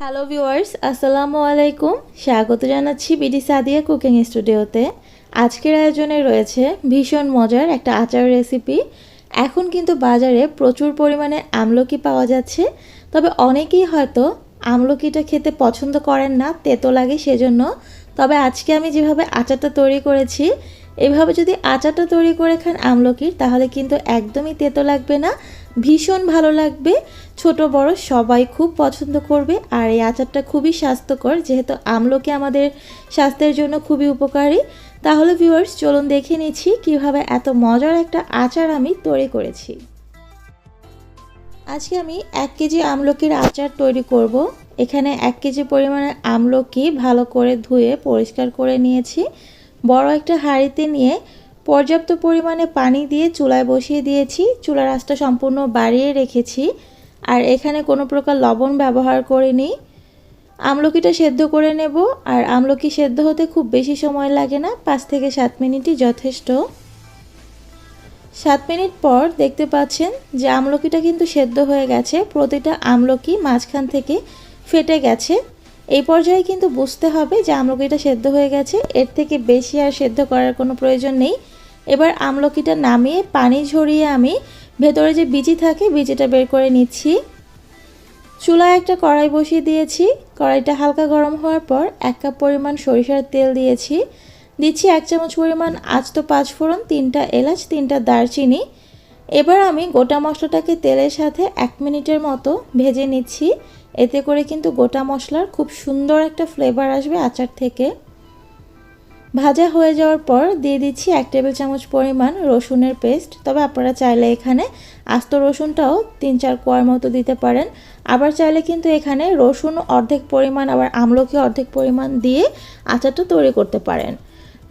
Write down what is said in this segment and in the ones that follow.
Hello viewers আসসালামু আলাইকুম স্বাগত জানাচ্ছি বিডি সাদিয়া কুকিং স্টুডিওতে আজকের আয়োজনে রয়েছে ভীষণ মজার একটা আচার রেসিপি এখন কিন্তু বাজারে প্রচুর পরিমাণে আমলকি পাওয়া যাচ্ছে। তবে অনেকেই হয়তো আমলকিটা খেতে পছন্দ করেন না, তেতো লাগে সেজন্য। তবে আজকে আমি যেভাবে আচারটা তৈরি করেছি, এভাবে যদি আচারটা তৈরি করে খান আমলকির, তাহলে কিন্তু একদমই তেতো লাগবে না। ভীষণ ভালো লাগবে। ছোট, বড় সবাই খুব পছন্দ করবে আর এই আচারটা খুবই স্বাস্থ্যকর, যেহেতু আমলকি আমাদের স্বাস্থ্যের জন্য খুবই উপকারী। তাহলে ভিউয়ার্স চলুন দেখে নিচ্ছি কীভাবে এত মজার একটা আচার আমি তৈরি করেছি। আজকে আমি এক কেজি আমলকির আচার তৈরি করব। এখানে এক কেজি পরিমাণে আমলকি ভালো করে ধুয়ে পরিষ্কার করে নিয়েছি। বড় একটা হাঁড়িতে নিয়ে পর্যাপ্ত পরিমাণে পানি দিয়ে চুলায় বসিয়ে দিয়েছি। চুলার আঁচটা সম্পূর্ণ বাড়িয়ে রেখেছি। আর এখানে কোনো প্রকার লবণ ব্যবহার করিনি। আমলকিটা সেদ্ধ করে নেব। আর আমলকি সেদ্ধ হতে খুব বেশি সময় লাগে না। পাঁচ থেকে সাত মিনিটই যথেষ্ট। সাত মিনিট পর দেখতে পাচ্ছেন যে আমলকিটা কিন্তু সেদ্ধ হয়ে গেছে। প্রতিটা আমলকি মাঝখান থেকে ফেটে গেছে। এই পর্যায়ে কিন্তু বুঝতে হবে যে আমলকিটা সেদ্ধ হয়ে গেছে। এর থেকে বেশি আর সেদ্ধ করার কোনো প্রয়োজন নেই। এবার আমলকিটা নামিয়ে পানি ঝরিয়ে আমি ভেতরে যে বিচি থাকে, বিচিটা বের করে নিচ্ছি। চুলায় একটা কড়াই বসিয়ে দিয়েছি। কড়াইটা হালকা গরম হওয়ার পর এক কাপ পরিমাণ সরিষার তেল দিয়েছি। দিচ্ছি এক চামচ পরিমাণ আস্ত পাঁচফোড়ন, তিনটা এলাচ, তিনটা দারচিনি। এবার আমি গোটা মশলাটাকে তেলের সাথে এক মিনিটের মতো ভেজে নিচ্ছি। এতে করে কিন্তু গোটা মশলার খুব সুন্দর একটা ফ্লেভার আসবে আচার থেকে। ভাজা হয়ে যাওয়ার পর দিয়ে দিচ্ছি এক টেবিল চামচ পরিমাণ রসুনের পেস্ট। তবে আপনারা চাইলে এখানে আস্ত রসুনটাও তিন চার কোয়ার মতো দিতে পারেন। আবার চাইলে কিন্তু এখানে রসুন অর্ধেক পরিমাণ, আবার আমলকি অর্ধেক পরিমাণ দিয়ে আচারটা তৈরি করতে পারেন।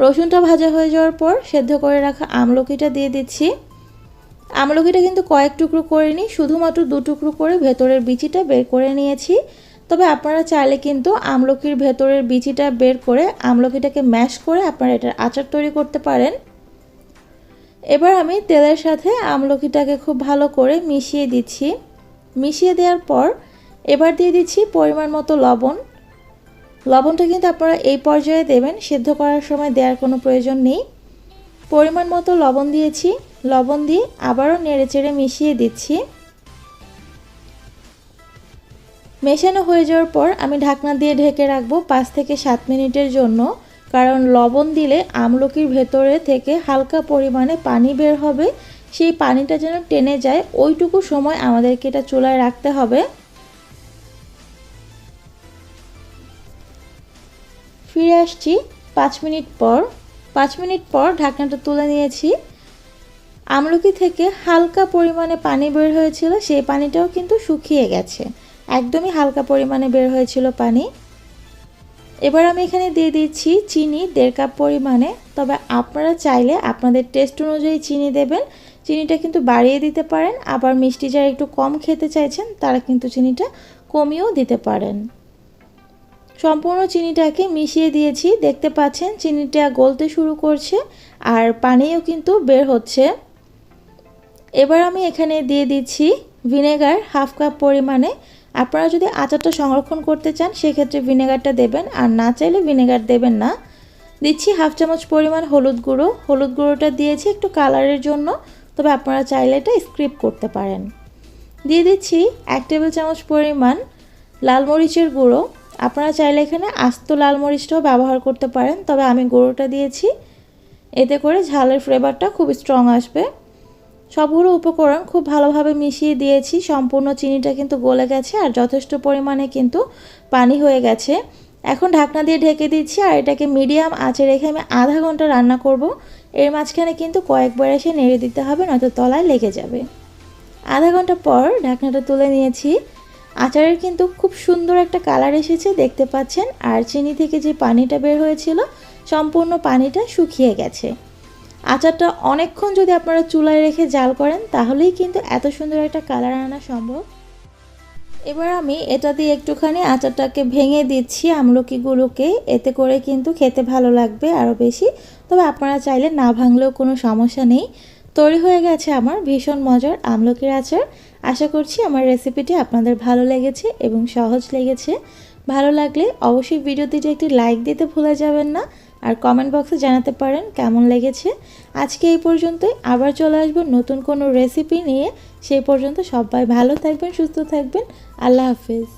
রসুনটা ভাজা হয়ে যাওয়ার পর সেদ্ধ করে রাখা আমলকিটা দিয়ে দিচ্ছি। আমলকিটা কিন্তু কয়েক টুকরো করে নিই শুধুমাত্র দু টুকরো করে ভেতরের বিচিটা বের করে নিয়েছি। তবে আপনারা চাইলে কিন্তু আমলকির ভেতরের বিচিটা বের করে আমলকিটাকে ম্যাশ করে আপনারা এটার আচার তৈরি করতে পারেন। এবার আমি তেলের সাথে আমলকিটাকে খুব ভালো করে মিশিয়ে দিচ্ছি। মিশিয়ে দেওয়ার পর এবার দিয়ে দিচ্ছি পরিমাণ মতো লবণ। লবণটা কিন্তু আপনারা এই পর্যায়ে দেবেন, সেদ্ধ করার সময় দেওয়ার কোনো প্রয়োজন নেই। পরিমাণ মতো লবণ দিয়েছি। লবণ দিয়ে আবারও নেড়ে চেড়ে মিশিয়ে দিচ্ছি। মেশানো হয়ে যাওয়ার পর আমি ঢাকনা দিয়ে ঢেকে রাখব পাঁচ থেকে সাত মিনিটের জন্য। কারণ লবণ দিলে আমলকির ভেতরে থেকে হালকা পরিমাণে পানি বের হবে। সেই পানিটা যেন টেনে যায়, ওইটুকু সময় আমাদেরকে এটা চুলায় রাখতে হবে। ফিরে আসছি পাঁচ মিনিট পর। পাঁচ মিনিট পর ঢাকনাটা তুলে নিয়েছি। আমলকি থেকে হালকা পরিমাণে পানি বের হয়েছিল, সেই পানিটাও কিন্তু শুকিয়ে গেছে। একদমই হালকা পরিমাণে বের হয়েছিল পানি। এবার আমি এখানে দিয়ে দিচ্ছি চিনি, দেড় কাপ পরিমাণে। তবে আপনারা চাইলে আপনাদের টেস্ট অনুযায়ী চিনি দেবেন। চিনিটা কিন্তু বাড়িয়ে দিতে পারেন। আবার মিষ্টি যারা একটু কম খেতে চাইছেন, তারা কিন্তু চিনিটা কমিয়েও দিতে পারেন। সম্পূর্ণ চিনিটাকে মিশিয়ে দিয়েছি। দেখতে পাচ্ছেন, চিনিটা গলতে শুরু করছে আর পানিও কিন্তু বের হচ্ছে। এবার আমি এখানে দিয়ে দিচ্ছি ভিনেগার হাফ কাপ পরিমাণে। আপনারা যদি আচারটা সংরক্ষণ করতে চান, সেক্ষেত্রে ভিনেগারটা দেবেন। আর না চাইলে ভিনেগার দেবেন না। দিচ্ছি হাফ চামচ পরিমাণ হলুদ গুঁড়ো। হলুদ গুঁড়োটা দিয়েছি একটু কালারের জন্য। তবে আপনারা চাইলে এটা স্ক্রিপ করতে পারেন। দিয়ে দিচ্ছি এক টেবিল চামচ পরিমাণ লাল মরিচের গুঁড়ো। আপনারা চাইলে এখানে আস্ত লাল মরিচটাও ব্যবহার করতে পারেন। তবে আমি গুঁড়োটা দিয়েছি। এতে করে ঝালের ফ্লেভারটা খুব স্ট্রং আসবে। সবগুলো উপকরণ খুব ভালোভাবে মিশিয়ে দিয়েছি। সম্পূর্ণ চিনিটা কিন্তু গলে গেছে আর যথেষ্ট পরিমাণে কিন্তু পানি হয়ে গেছে। এখন ঢাকনা দিয়ে ঢেকে দিচ্ছি আর এটাকে মিডিয়াম আঁচে রেখে আমি আধা ঘণ্টা রান্না করব। এর মাঝখানে কিন্তু কয়েকবার এসে নেড়ে দিতে হবে, নয়তো তলায় লেগে যাবে। আধা ঘণ্টা পর ঢাকনাটা তুলে নিয়েছি। আচারের কিন্তু খুব সুন্দর একটা কালার এসেছে, দেখতে পাচ্ছেন। আর চিনি থেকে যে পানিটা বের হয়েছিল, সম্পূর্ণ পানিটা শুকিয়ে গেছে। আচারটা অনেকক্ষণ যদি আপনারা চুলায় রেখে জাল করেন, তাহলেই কিন্তু এত সুন্দর একটা কালার আনা সম্ভব। এবার আমি এটা দিয়ে একটুখানি আচারটাকে ভেঙে দিচ্ছি আমলকিগুলোকে। এতে করে কিন্তু খেতে ভালো লাগবে আরও বেশি। তবে আপনারা চাইলে না ভাঙলেও কোনো সমস্যা নেই। তৈরি হয়ে গেছে আমার ভীষণ মজার আমলকির আচার। আশা করছি আমার রেসিপিটি আপনাদের ভালো লেগেছে এবং সহজ লেগেছে। ভালো লাগলে অবশ্যই ভিডিওটিতে একটি লাইক দিতে ভুলে যাবেন না। আর কমেন্ট বক্সে জানাতে পারেন কেমন লেগেছে। আজকে এই পর্যন্তই, আবার চলে আসব নতুন কোনো রেসিপি নিয়ে। সেই পর্যন্ত সবাই ভালো থাকবেন, সুস্থ থাকবেন। আল্লাহ হাফিজ।